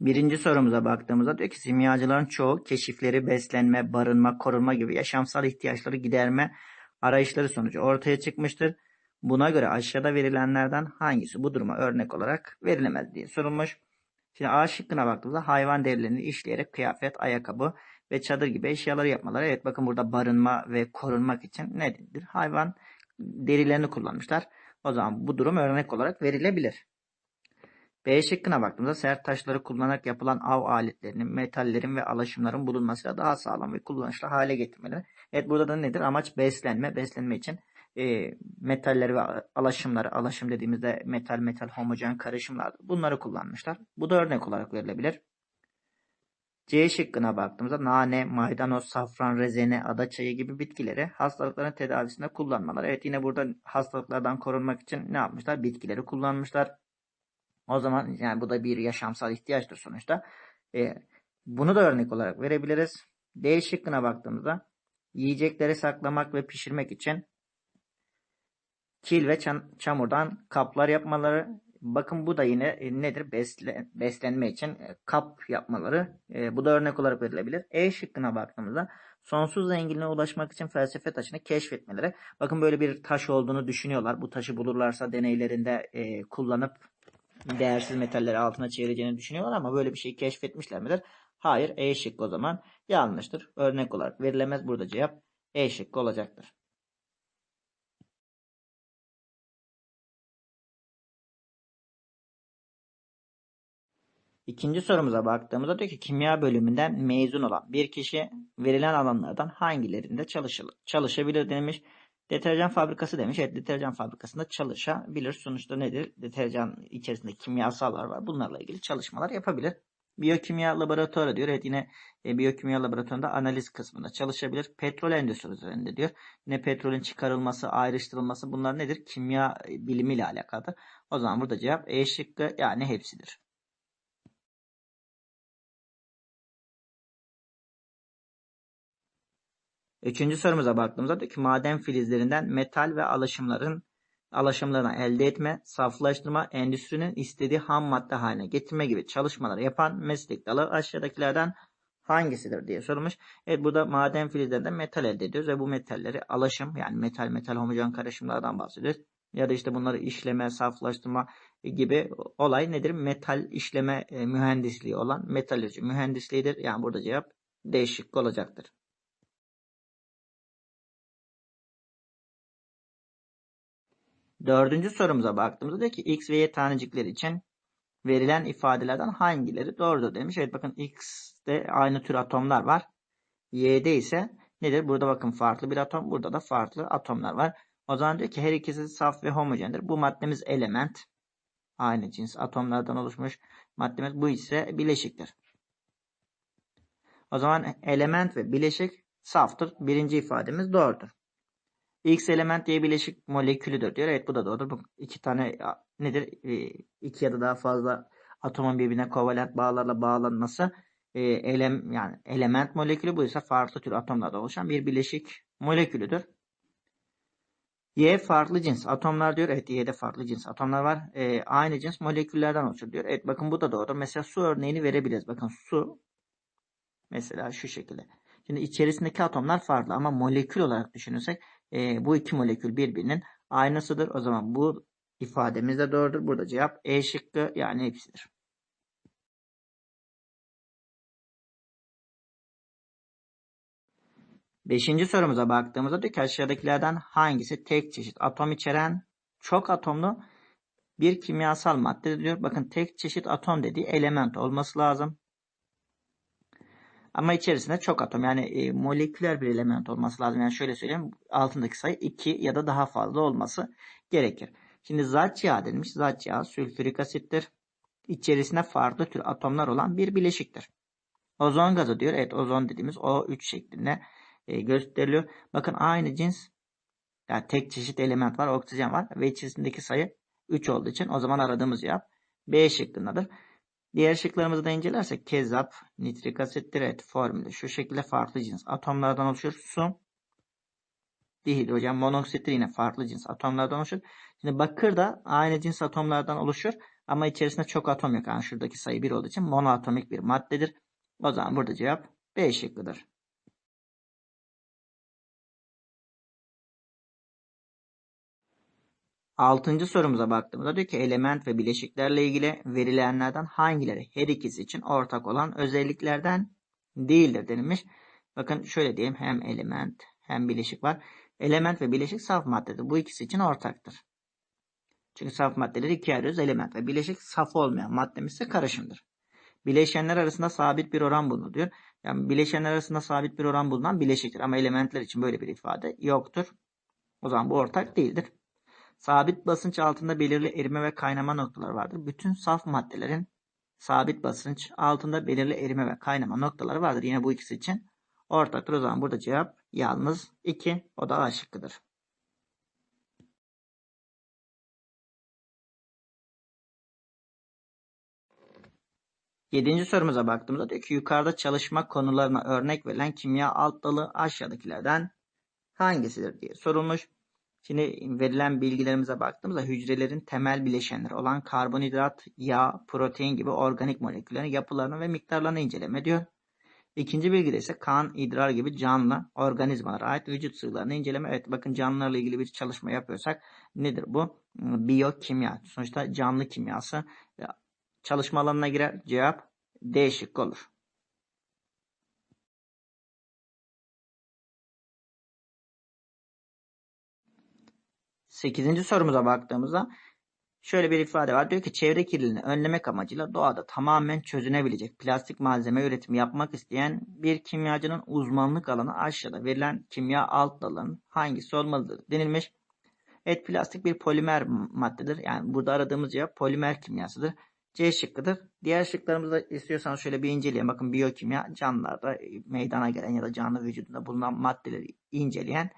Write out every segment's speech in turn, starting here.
Birinci sorumuza baktığımızda diyor ki simyacıların çoğu keşifleri, beslenme, barınma, korunma gibi yaşamsal ihtiyaçları giderme arayışları sonucu ortaya çıkmıştır. Buna göre aşağıda verilenlerden hangisi bu duruma örnek olarak verilemez diye sorulmuş. Şimdi A şıkkına baktığımızda hayvan derilerini işleyerek kıyafet, ayakkabı ve çadır gibi eşyaları yapmaları. Evet bakın burada barınma ve korunmak için nedir? Hayvan derilerini kullanmışlar. O zaman bu durum örnek olarak verilebilir. B şıkkına baktığımızda sert taşları kullanarak yapılan av aletlerinin, metallerin ve alaşımların bulunmasıyla daha sağlam ve kullanışlı hale getirmeleri. Evet burada da nedir? Amaç beslenme. Beslenme için e, metalleri ve alaşımları, alaşım dediğimizde metal metal homojen karışımlar bunları kullanmışlar. Bu da örnek olarak verilebilir. C şıkkına baktığımızda nane, maydanoz, safran, rezene, adaçayı gibi bitkileri hastalıkların tedavisinde kullanmaları. Evet yine burada hastalıklardan korunmak için ne yapmışlar? Bitkileri kullanmışlar. O zaman yani bu da bir yaşamsal ihtiyaçtır sonuçta. E, bunu da örnek olarak verebiliriz. D şıkkına baktığımızda yiyecekleri saklamak ve pişirmek için kil ve çamurdan kaplar yapmaları. Bakın bu da yine e, nedir? Besle, beslenme için e, kap yapmaları. E, bu da örnek olarak verilebilir. E şıkkına baktığımızda sonsuz zenginliğe ulaşmak için felsefe taşını keşfetmeleri. Bakın böyle bir taş olduğunu düşünüyorlar. Bu taşı bulurlarsa deneylerinde e, kullanıp değersiz metalleri altına çevireceğini düşünüyorlar ama böyle bir şey keşfetmişler midir? Hayır. E şıkkı o zaman yanlıştır. Örnek olarak verilemez. Burada cevap E şıkkı olacaktır. İkinci sorumuza baktığımızda diyor ki kimya bölümünden mezun olan bir kişi verilen alanlardan hangilerinde çalışabilir demiş. Deterjan fabrikası demiş. Evet deterjan fabrikasında çalışabilir. Sonuçta nedir? Deterjan içerisinde kimyasallar var. Bunlarla ilgili çalışmalar yapabilir. Biyokimya laboratuvarı diyor. Evet yine e, biyokimya laboratuvarında analiz kısmında çalışabilir. Petrol endüstrisi üzerinde diyor. Yine petrolün çıkarılması, ayrıştırılması bunlar nedir? Kimya e, bilimiyle alakalı. O zaman burada cevap E şıkkı yani hepsidir. Üçüncü sorumuza baktığımızda diyor ki maden filizlerinden metal ve alaşımların alaşımlarını elde etme, saflaştırma, endüstrinin istediği ham madde haline getirme gibi çalışmaları yapan meslek dalı aşağıdakilerden hangisidir diye sorulmuş. Evet burada maden filizlerinden metal elde ediyoruz ve bu metalleri alaşım yani metal metal homojen karışımlardan bahsediyoruz. Ya da işte bunları işleme, saflaştırma gibi olay nedir? Metal işleme e, mühendisliği olan metalürji mühendisliğidir. Yani burada cevap değişik olacaktır. Dördüncü sorumuza baktığımızda diyor ki x ve y tanecikleri için verilen ifadelerden hangileri doğrudur demiş. Evet bakın x'te aynı tür atomlar var. y'de ise nedir? Burada bakın farklı bir atom. Burada da farklı atomlar var. O zaman diyor ki her ikisi saf ve homojendir. Bu maddemiz element. Aynı cins atomlardan oluşmuş maddemiz. Bu ise bileşiktir. O zaman element ve bileşik saftır. Birinci ifademiz doğrudur. X element diye bileşik molekülüdür diyor. Evet bu da doğrudur. Bu iki tane nedir? E, iki ya da daha fazla atomun birbirine kovalent bağlarla bağlanması e, elem yani element molekülü bu ise farklı tür atomlardan oluşan bir bileşik molekülüdür. Y farklı cins atomlar diyor. Evet Y'de farklı cins atomlar var. E, aynı cins moleküllerden oluşur diyor. Evet bakın bu da doğrudur. Mesela su örneğini verebiliriz. Bakın su mesela şu şekilde. Şimdi içerisindeki atomlar farklı ama molekül olarak düşünürsek e, bu iki molekül birbirinin aynısıdır. O zaman bu ifademiz de doğrudur. Burada cevap E şıkkı yani hepsidir. Beşinci sorumuza baktığımızda diyor ki aşağıdakilerden hangisi tek çeşit atom içeren çok atomlu bir kimyasal madde diyor. Bakın tek çeşit atom dediği element olması lazım. Ama içerisinde çok atom yani e, moleküler bir element olması lazım. Yani şöyle söyleyeyim altındaki sayı 2 ya da daha fazla olması gerekir. Şimdi zat yağı denilmiş. Zat yağı sülfürik asittir. İçerisinde farklı tür atomlar olan bir bileşiktir. Ozon gazı diyor. Evet ozon dediğimiz O3 şeklinde e, gösteriliyor. Bakın aynı cins yani tek çeşit element var. Oksijen var ve içerisindeki sayı 3 olduğu için o zaman aradığımız cevap B şıkkındadır. Diğer şıklarımızı da incelersek kezap, nitrik asit, diret formülü şu şekilde farklı cins atomlardan oluşur. Su, dihidrojen monoksit yine farklı cins atomlardan oluşur. Şimdi bakır da aynı cins atomlardan oluşur Ama içerisinde çok atom yok. Yani şuradaki sayı 1 olduğu için monoatomik bir maddedir. O zaman burada cevap B şıkkıdır. Altıncı sorumuza baktığımızda diyor ki element ve bileşiklerle ilgili verilenlerden hangileri her ikisi için ortak olan özelliklerden değildir denilmiş. Bakın şöyle diyeyim hem element hem bileşik var. Element ve bileşik saf maddedir. Bu ikisi için ortaktır. Çünkü saf maddeleri ikiye ayırıyoruz. Element ve bileşik saf olmayan maddemiz ise karışımdır. Bileşenler arasında sabit bir oran bulunur diyor. Yani bileşenler arasında sabit bir oran bulunan bileşiktir. Ama elementler için böyle bir ifade yoktur. O zaman bu ortak değildir. Sabit basınç altında belirli erime ve kaynama noktaları vardır. Bütün saf maddelerin sabit basınç altında belirli erime ve kaynama noktaları vardır. Yine bu ikisi için ortaktır. O zaman burada cevap yalnız 2. O da A şıkkıdır. Yedinci sorumuza baktığımızda diyor ki yukarıda çalışma konularına örnek verilen kimya alt dalı aşağıdakilerden hangisidir diye sorulmuş. Şimdi verilen bilgilerimize baktığımızda hücrelerin temel bileşenleri olan karbonhidrat, yağ, protein gibi organik moleküllerin yapılarını ve miktarlarını inceleme diyor. İkinci bilgide ise kan, idrar gibi canlı organizmalara ait vücut sıvılarını inceleme. Evet bakın canlılarla ilgili bir çalışma yapıyorsak nedir bu? Biyokimya. Sonuçta canlı kimyası. Çalışma alanına girer. Cevap D şıkkı olur. Sekizinci sorumuza baktığımızda şöyle bir ifade var. Diyor ki çevre kirliliğini önlemek amacıyla doğada tamamen çözünebilecek plastik malzeme üretimi yapmak isteyen bir kimyacının uzmanlık alanı aşağıda verilen kimya alt dalının hangisi olmalıdır denilmiş. Evet plastik bir polimer maddedir. Yani burada aradığımız cevap polimer kimyasıdır. C şıkkıdır. Diğer şıklarımızda istiyorsanız şöyle bir inceleyelim. Bakın biyokimya canlılarda meydana gelen ya da canlı vücudunda bulunan maddeleri inceleyen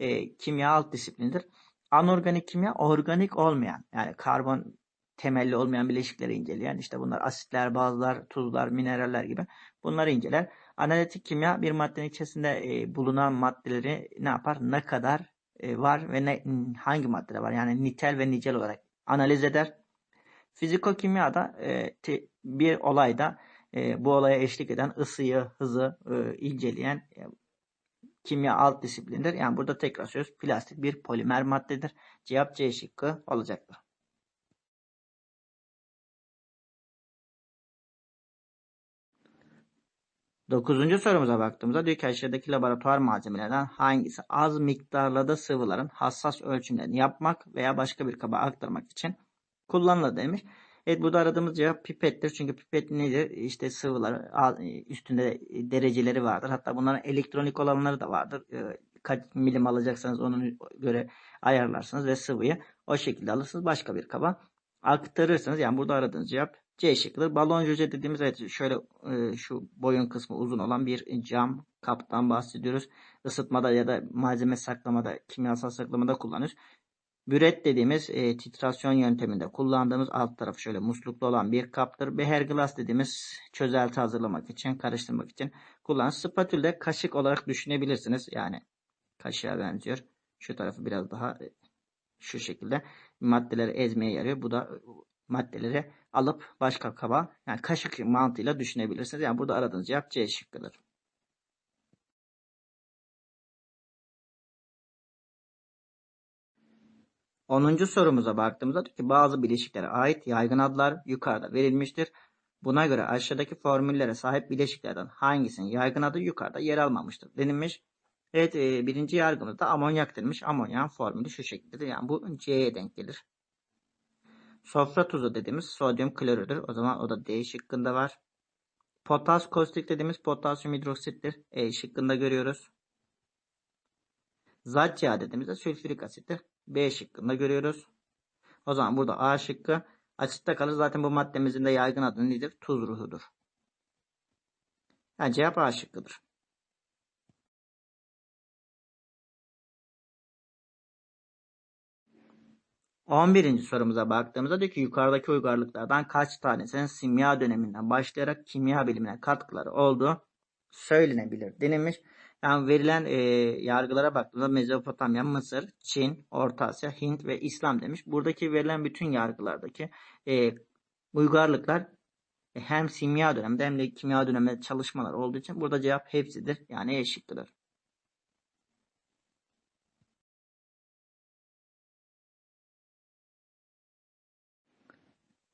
e, kimya alt disiplinidir. Anorganik kimya organik olmayan yani karbon temelli olmayan bileşikleri inceleyen işte bunlar asitler, bazlar, tuzlar, mineraller gibi bunları inceler. Analitik kimya bir maddenin içerisinde e, bulunan maddeleri ne yapar? Ne kadar e, var ve ne, hangi maddeler var? Yani nitel ve nicel olarak analiz eder. Fizikokimya da e, te, bir olayda e, bu olaya eşlik eden ısıyı, hızı e, inceleyen e, kimya alt disiplindir. Yani burada tekrar söz plastik bir polimer maddedir. Cevap C şıkkı olacaktır. Dokuzuncu sorumuza baktığımızda diyor ki aşağıdaki laboratuvar malzemelerden hangisi az miktarla da sıvıların hassas ölçümlerini yapmak veya başka bir kaba aktarmak için kullanılır demiş. Evet burada aradığımız cevap pipettir. Çünkü pipet nedir? İşte sıvılar üstünde dereceleri vardır. Hatta bunların elektronik olanları da vardır. Ee, kaç milim alacaksanız onun göre ayarlarsınız ve sıvıyı o şekilde alırsınız. Başka bir kaba aktarırsınız. Yani burada aradığınız cevap C şıkkıdır. Balon cüce dediğimiz evet şöyle e, şu boyun kısmı uzun olan bir cam kaptan bahsediyoruz. Isıtmada ya da malzeme saklamada, kimyasal saklamada kullanıyoruz. Büret dediğimiz e, titrasyon yönteminde kullandığımız alt tarafı şöyle musluklu olan bir kaptır. Beher glass dediğimiz çözelti hazırlamak için, karıştırmak için kullanılan spatül de kaşık olarak düşünebilirsiniz. Yani kaşığa benziyor. Şu tarafı biraz daha e, şu şekilde maddeleri ezmeye yarıyor. Bu da e, maddeleri alıp başka kaba yani kaşık mantığıyla düşünebilirsiniz. Yani burada aradığınız cevap C şıkkıdır. 10. sorumuza baktığımızda diyor ki bazı bileşiklere ait yaygın adlar yukarıda verilmiştir. Buna göre aşağıdaki formüllere sahip bileşiklerden hangisinin yaygın adı yukarıda yer almamıştır denilmiş. Evet e, birinci yargımızda amonyak denilmiş. Amonyak formülü şu şekildedir. Yani bu C'ye denk gelir. Sofra tuzu dediğimiz sodyum klorürdür. O zaman o da D şıkkında var. Potas kostik dediğimiz potasyum hidroksittir. E şıkkında görüyoruz. Zat yağı dediğimizde sülfürik asittir. B şıkkında görüyoruz. O zaman burada A şıkkı açıkta kalır. Zaten bu maddemizin de yaygın adı nedir? Tuz ruhudur. Yani cevap A şıkkıdır. On birinci sorumuza baktığımızda diyor ki yukarıdaki uygarlıklardan kaç tanesinin simya döneminden başlayarak kimya bilimine katkıları olduğu söylenebilir denilmiş. Yani verilen e, yargılara baktığımızda Mezopotamya, Mısır, Çin, Orta Asya, Hint ve İslam demiş. Buradaki verilen bütün yargılardaki e, uygarlıklar e, hem simya döneminde hem de kimya döneminde çalışmalar olduğu için burada cevap hepsidir. Yani E şıkkıdır.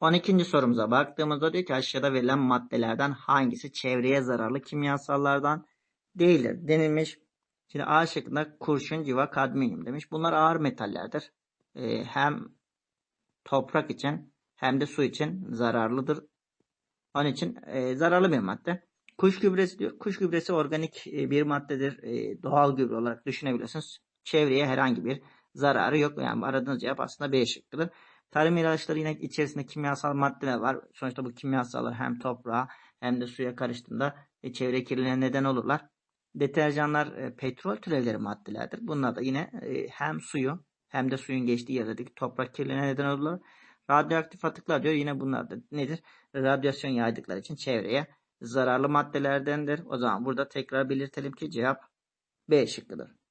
12. sorumuza baktığımızda diyor ki aşağıda verilen maddelerden hangisi çevreye zararlı kimyasallardan değildir denilmiş. Şimdi A şıkkında kurşun, civa, kadmiyum demiş. Bunlar ağır metallerdir. Ee, hem toprak için hem de su için zararlıdır. Onun için e, zararlı bir madde. Kuş gübresi diyor. Kuş gübresi organik e, bir maddedir. E, doğal gübre olarak düşünebilirsiniz. Çevreye herhangi bir zararı yok. Yani aradığınız cevap aslında B şıkkıdır. Tarım ilaçları yine içerisinde kimyasal maddeler var. Sonuçta bu kimyasallar hem toprağa hem de suya karıştığında e, çevre kirliliğine neden olurlar. Deterjanlar e, petrol türevleri maddelerdir. Bunlar da yine e, hem suyu hem de suyun geçtiği yerdeki toprak kirliliğine neden olurlar. Radyoaktif atıklar diyor yine bunlar da nedir? Radyasyon yaydıkları için çevreye zararlı maddelerdendir. O zaman burada tekrar belirtelim ki cevap B şıkkıdır.